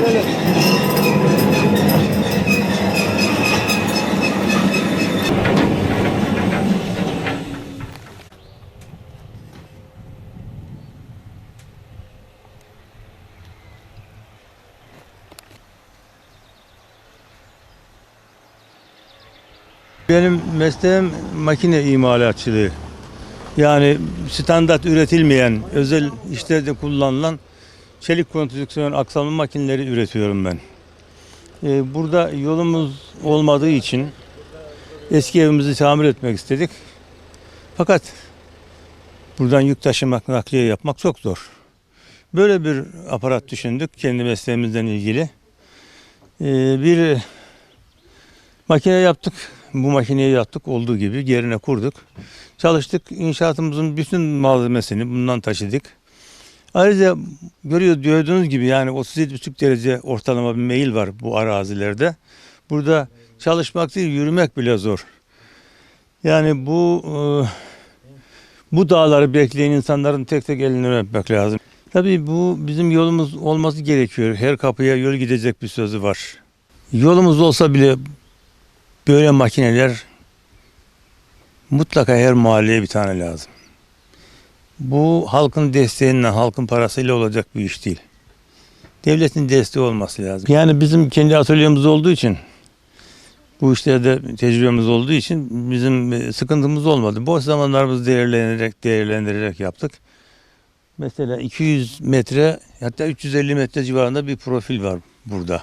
gelelim. Benim mesleğim makine imalatçılığı. Yani standart üretilmeyen, özel işlerde kullanılan çelik konstrüksiyon aksamlı makineleri üretiyorum ben. Ee, burada yolumuz olmadığı için eski evimizi tamir etmek istedik. Fakat buradan yük taşımak, nakliye yapmak çok zor. Böyle bir aparat düşündük kendi mesleğimizden ilgili. Ee, bir makine yaptık. Bu makineyi yaptık olduğu gibi yerine kurduk. Çalıştık. İnşaatımızın bütün malzemesini bundan taşıdık. Ayrıca görüyor gördüğünüz gibi yani 37,5 derece ortalama bir meyil var bu arazilerde. Burada çalışmak değil yürümek bile zor. Yani bu e, bu dağları bekleyen insanların tek tek elini öpmek lazım. Tabii bu bizim yolumuz olması gerekiyor. Her kapıya yol gidecek bir sözü var. Yolumuz olsa bile böyle makineler mutlaka her mahalleye bir tane lazım. Bu halkın desteğiyle, halkın parasıyla olacak bir iş değil. Devletin desteği olması lazım. Yani bizim kendi atölyemiz olduğu için bu işlerde tecrübemiz olduğu için bizim e, sıkıntımız olmadı. Boş zamanlarımızı değerlendirerek değerlendirerek yaptık. Mesela 200 metre hatta 350 metre civarında bir profil var burada.